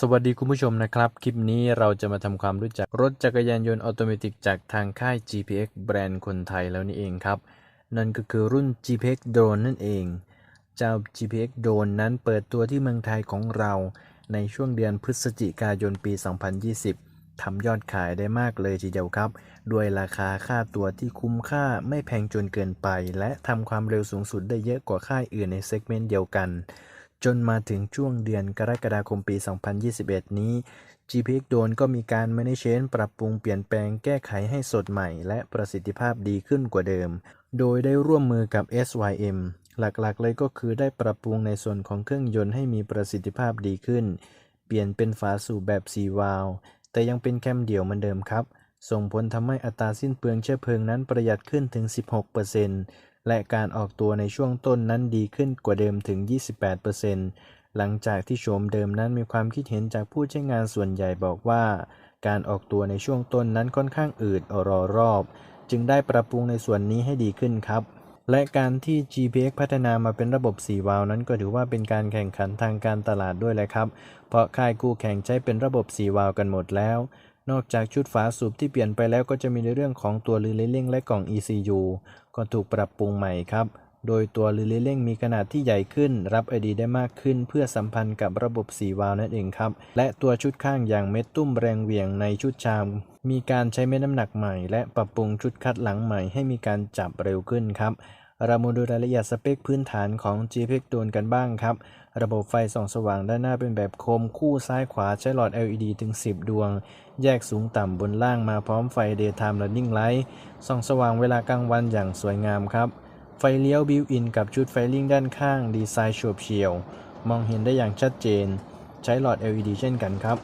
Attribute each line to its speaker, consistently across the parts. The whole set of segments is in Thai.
Speaker 1: สวัสดีคุณผู้ชมนะครับ คลิปนี้เราจะมาทำความรู้จักรถจักรยานยนต์ออโตเมติกจากทางค่าย GPX แบรนด์คนไทยแล้วนี่เองครับ นั่นก็คือรุ่น GPX Drone นั่นเอง เจ้า GPX Drone นั้นเปิดตัวที่เมืองไทยของเรา ในช่วงเดือนพฤศจิกายนปี 2020 ทำยอดขายได้มากเลยทีเดียวครับ ด้วยราคาค่าตัวที่คุ้มค่าไม่แพงจนเกินไป และทำความเร็วสูงสุดได้เยอะกว่าค่ายอื่นในเซกเมนต์เดียวกัน จนมาถึงช่วงเดือนกรกฎาคมปี 2021 นี้ GPX Drone ก็มีการ manage ปรับปรุงเปลี่ยนแปลงแก้ไขให้สดใหม่ และประสิทธิภาพดีขึ้นกว่าเดิม โดยได้ร่วมมือกับ SYM หลักๆ เลยก็คือได้ปรับปรุงในส่วนของเครื่องยนต์ให้มีประสิทธิภาพดีขึ้น เปลี่ยนเป็นฝาสูบแบบ 4 วาล์วแต่ยังเป็นแคมเดี่ยวเหมือนเดิมครับ ส่งผลทำให้อัตราสิ้นเปลืองเชื้อเพลิงนั้นประหยัดขึ้นถึง 16% และการออกตัวในช่วงต้นนั้นดีขึ้นกว่าเดิมถึง 28%หลังจากที่โฉมเดิมนั้นมีความคิดเห็นจากผู้ใช้งานส่วนใหญ่บอกว่า การออกตัวในช่วงต้นนั้นค่อนข้างอืดอรอรอบ จึงได้ปรับปรุงในส่วนนี้ให้ดีขึ้นครับ และการที่ GPX พัฒนามาเป็นระบบ 4 วาล์วนั้นก็ถือว่าเป็นการแข่งขันทางการตลาดด้วยแหละครับ เพราะค่ายคู่แข่งใช้เป็นระบบ 4 วาล์วกันหมดแล้ว นอกจากชุดฝาสูบที่เปลี่ยนไปแล้วก็จะมีในเรื่องของตัวลือเล่งและกล่อง ECU ก็ถูกปรับปรุงใหม่ครับ โดยตัวลือเล่งมีขนาดที่ใหญ่ขึ้น รับไอดีได้มากขึ้น เพื่อสัมพันธ์กับระบบ4วาล์วนั่นเองครับ และตัวชุดข้างอย่างเม็ดตุ้มแรงเหวี่ยงในชุดชาม มีการใช้เม็ดน้ำหนักใหม่ และปรับปรุงชุดคัดหลังใหม่ให้มีการจับเร็วขึ้นครับ เรามาดูรายละเอียดสเปคพื้นฐานของ GPX โดนกันบ้างครับ ระบบไฟส่องสว่างด้านหน้าเป็นแบบโคมคู่ซ้ายขวาใช้หลอด LED ถึง 10 ดวง แยกสูงต่ำบนล่างมาพร้อมไฟ Daytime Running Light ส่องสว่างเวลากลางวันอย่างสวยงามครับ ไฟเลี้ยวบิวอินกับชุดไฟลิงด้านข้าง ดีไซน์โฉบเฉี่ยว มองเห็นได้อย่างชัดเจน ใช้หลอด LED เช่นกันครับ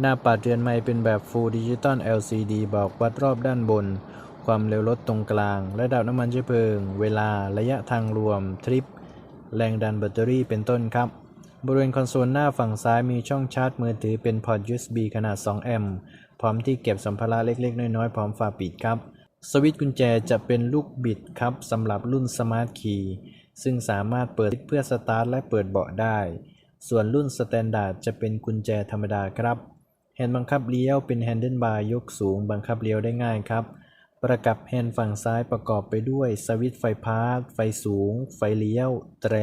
Speaker 1: หน้าปัดเรือนไม้เป็นแบบ Full Digital LCD บอกวัดรอบด้านบน ความเร็วรถตรงกลาง ระดับน้ำมันเชื้อเพลิง เวลา ระยะทางรวม ทริป แรงดันแบตเตอรี่ เป็นต้นครับ บริเวณคอนโซลหน้าฝั่งซ้ายมีช่องชาร์จมือถือเป็นพอร์ต USB ขนาด 2 แอมป์ พร้อมที่เก็บสัมภาระเล็ก ๆ น้อย ๆ พร้อมฝาปิดครับ สวิตช์กุญแจจะเป็นลูกบิดครับสำหรับรุ่น Smart Key ซึ่งสามารถเปิดเพื่อสตาร์ทและเปิดเบาะได้ ส่วนรุ่น Standard จะเป็นกุญแจธรรมดาครับ แฮนด์บังคับเลี้ยวเป็นแฮนเดิลบาร์ยกสูงบังคับเลี้ยวได้ง่ายครับ ประกับแฮนด์ฝั่งซ้ายประกอบไปด้วย สวิตช์ไฟพาร์ไฟสูง ไฟเลี้ยว แตร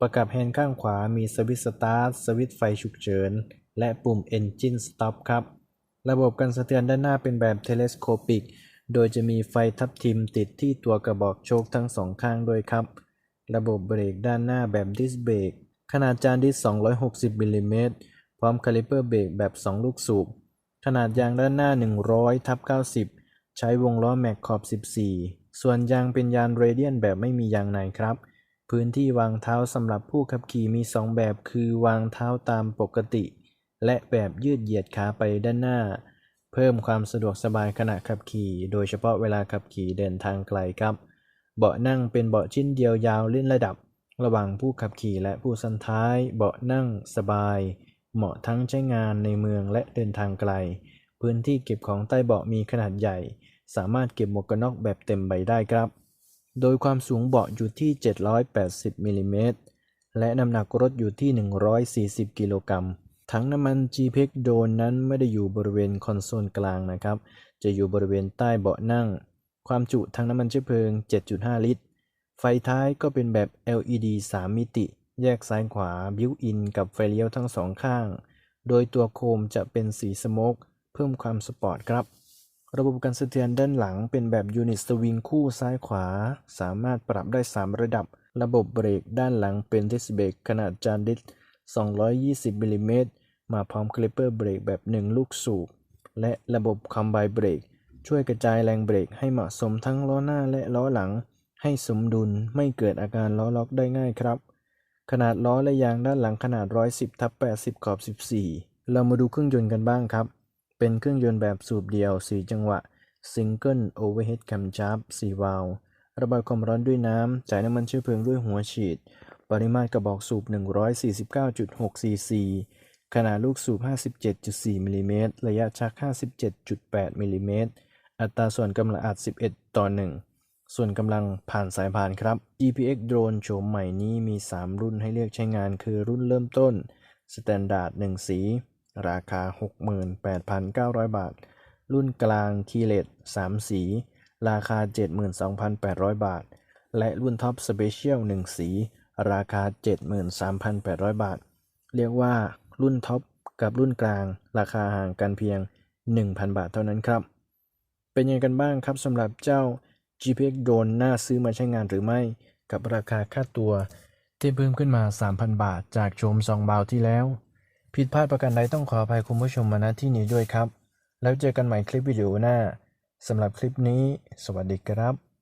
Speaker 1: ประกับแฮนด์ข้างขวามีสวิตช์สตาร์ท สวิตช์ไฟฉุกเฉิน และปุ่ม Engine Stop ครับ ระบบกันสะเทือนด้านหน้าเป็นแบบ Telescopic โดยจะมีไฟทับทิมติดที่ตัวกระบอกโชคทั้งสองข้างด้วยครับ ระบบเบรกด้านหน้าแบบดิสเบรกขนาดจานดิส 260มิลลิเมตรพร้อมคาลิเปอร์เบรกแบบ 2 ลูกสูบ ขนาดยางด้านหน้า 100ทับ90 ใช้วงล้อแม็กขอบ 14 ส่วนยางเป็นยางเรเดียนแบบไม่มียางในครับ พื้นที่วางเท้าสำหรับผู้ขับขี่มี 2 แบบคือวางเท้าตามปกติ และแบบยืดเหยียดขาไปด้านหน้า เพิ่มความสะดวกสบายขณะขับขี่ โดยเฉพาะเวลาขับขี่เดินทางไกลครับ เบาะนั่งเป็นเบาะชิ้นเดียวยาวเล่นระดับ ระหว่างผู้ขับขี่และผู้ซ้อนท้าย เบาะนั่งสบาย เหมาะทั้งใช้งานในเมืองและเดินทางไกล พื้นที่เก็บของใต้เบาะมีขนาดใหญ่ สามารถเก็บหมวกกันน็อกแบบเต็มใบได้ครับ โดยความสูงเบาะอยู่ที่ 780มิลลิเมตร และน้ำหนักรถอยู่ที่ 140 กิโลกรัมถังน้ำมัน g p e x โดนนั้นไม่ได้อยู่บริเวณคอนโซลกลางนะครับ จะอยู่บริเวณใต้เบาะนั่ง ความจุถังน้ำมันเชื้อเพลิง 7.5 ลิตร ไฟท้ายก็เป็นแบบ LED 3 มิติ แยกซ้ายขวา บิวอินกับไฟเลี้ยวทั้งสองข้าง โดยตัวโคมจะเป็นสีสโมก เพิ่มความสปอร์ตครับ ระบบการสะเทือนด้านหลังเป็นแบบยูนิตสวิงคู่ซ้ายขวา สามารถปรับได้ 3 ระดับ ระบบเบรกด้านหลังเป็นดิสเบรกขนาดจานดิส220มิลลิเมตรมาพร้อมคลิปเปอร์เบรกแบบ 1 ลูกสูบ และระบบคอมไบเบรกช่วยกระจายแรงเบรกให้เหมาะสมทั้งล้อหน้าและล้อหลัง ให้สมดุลไม่เกิดอาการล้อล็อกได้ง่ายครับ ขนาดล้อและยางด้านหลังขนาด 110ทับ80 ขอบ 14 เรามาดูเครื่องยนต์กันบ้างครับ เป็นเครื่องยนต์แบบสูบเดียว 4 จังหวะ Single Overhead Camshaft 4 วาล์วระบายความร้อนด้วยน้ำ จ่ายน้ำมันเชื้อเพลิงด้วยหัวฉีด ปริมาตรกระบอกสูบ 149.6 ซีซี ขนาดลูกสูบ 57.4มิลลิเมตร ระยะชัก 57.8มิลลิเมตร อัตราส่วนกำลังอัด 11 ต่อ 1 ส่วนกำลังผ่านสายพานครับ GPX Drone โฉมใหม่นี้มี 3 รุ่นให้เลือกใช้งาน คือรุ่นเริ่มต้น Standard 1 สี ราคา 68,900 บาท รุ่นกลาง Keyless 3สี ราคา 72,800 บาท และรุ่นท็อป Special 1สี ราคา 73,800 บาท เรียกว่ารุ่นท็อปกับรุ่นกลาง ราคาห่างกันเพียง 1,000 บาทเท่านั้นครับ เป็นยังไงกันบ้างครับสำหรับเจ้า GPX d r o n น่าซื้อมาใช้งานหรือไม่ กับราคาค่าตัวที่เพิ่มขึ้นมา 3,000 บาทจากโชมซองบาวที่แล้ว ผิดพลาดประการใดต้องขออภัยคุณผู้ชมมาณที่นี้ด้วยครับ แล้วเจอกันใหม่คลิปวิดีโอหน้าสำหรับคลิปนี้ สวัสดีครับ